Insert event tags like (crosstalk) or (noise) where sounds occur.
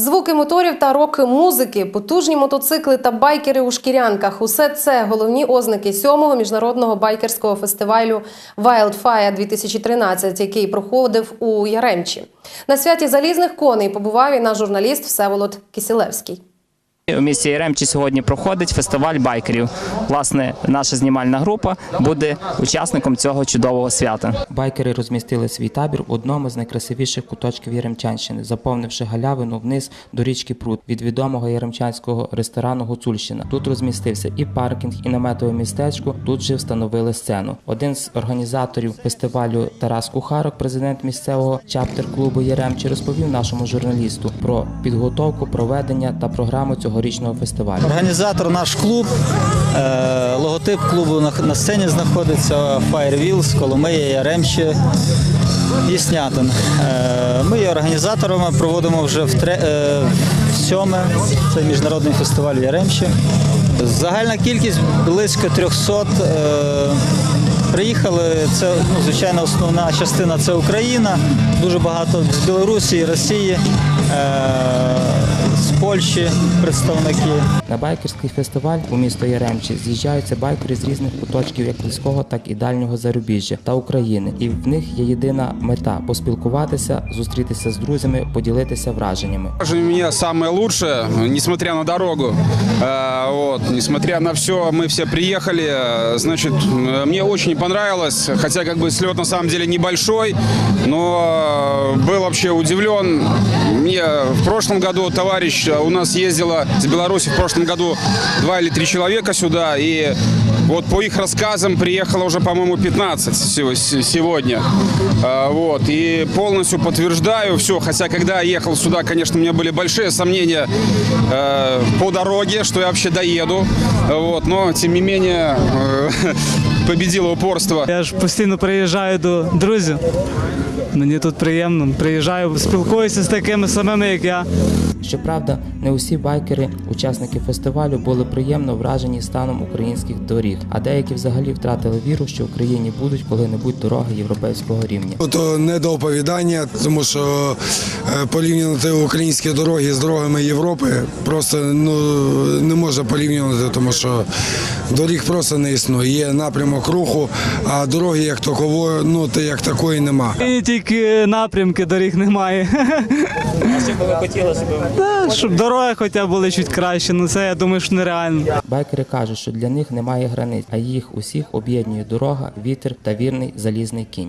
Звуки моторів та роки музики, потужні мотоцикли та байкери у шкірянках усе це головні ознаки сьомого міжнародного байкерського фестивалю Wildfire 2013, який проходив у Яремчі. На святі залізних коней побував і наш журналіст Всеволод Кисілевський. У місті Яремчі сьогодні проходить фестиваль байкерів. Власне, наша знімальна група буде учасником цього чудового свята. Байкери розмістили свій табір в одному з найкрасивіших куточків Яремчанщини, заповнивши галявину вниз до річки Прут від відомого яремчанського ресторану Гуцульщина. Тут розмістився і паркінг, і наметове містечко. Тут же встановили сцену. Один з організаторів фестивалю Тарас Кухарок, президент місцевого чаптер-клубу Яремчі, розповів нашому журналісту про підготовку, проведення та програму цьогорічного фестивалю. Організатор наш клуб, е, логотип клубу на, сцені знаходиться Fire Wheels, Коломия, Яремче і Снятин. Е, Ми є організаторами, проводимо вже в е, сьоме, це міжнародний фестиваль Яремче. Загальна кількість близько 300 е, приїхали. Це ну, звичайно основна частина це Україна, дуже багато з Білорусі, Росії, е, з Польщі представники. На байкерський фестиваль у місто Яремчі з'їжджаються байкери з різних куточків як близького, так і дальнього зарубіжжя та України. І в них є єдина мета поспілкуватися, зустрітися з друзями, поділитися враженнями. Вражение у меня самое лучшее, несмотря на дорогу. Э, Вот, несмотря на все, мы все приехали. Э, Значит, э, мне очень понравилось, хотя как бы слет на самом деле небольшой, но э, был вообще удивлен. Мне в прошлом году товарищ у нас ездила с Беларуси в прошлом году два или три человека сюда, и вот по их рассказам приехало уже, по-моему, 15 сего- с- сегодня. А, Вот. И полностью подтверждаю все. Хотя, когда я ехал сюда, конечно, у меня были большие сомнения э, по дороге, что я вообще доеду. Вот. Но, тем не менее, э, (laughs) победило упорство. Я ж постійно приїжджаю до друзів. Мені тут приємно. Приїжджаю, спілкуюся з такими самими, як я. Щоправда, не усі байкери, учасники фестивалю, були приємно вражені станом українських доріг, а деякі взагалі втратили віру, що в Україні будуть коли-небудь дороги європейського рівня. То недооповідання, тому що е, порівнювати українські дороги з дорогами Європи просто ну не можна порівнювати, тому що доріг просто не існує. Є напрямок руху, а дороги як такової, ну як такої нема. І тільки напрямки доріг немає. (laughs) Би ви хотіли, щоб Та, Щоб дороги хоча б були чуть краще, ну це я думаю, що нереально. Байкери кажуть, що для них немає границь, а їх усіх об'єднує дорога, вітер та вірний залізний кінь.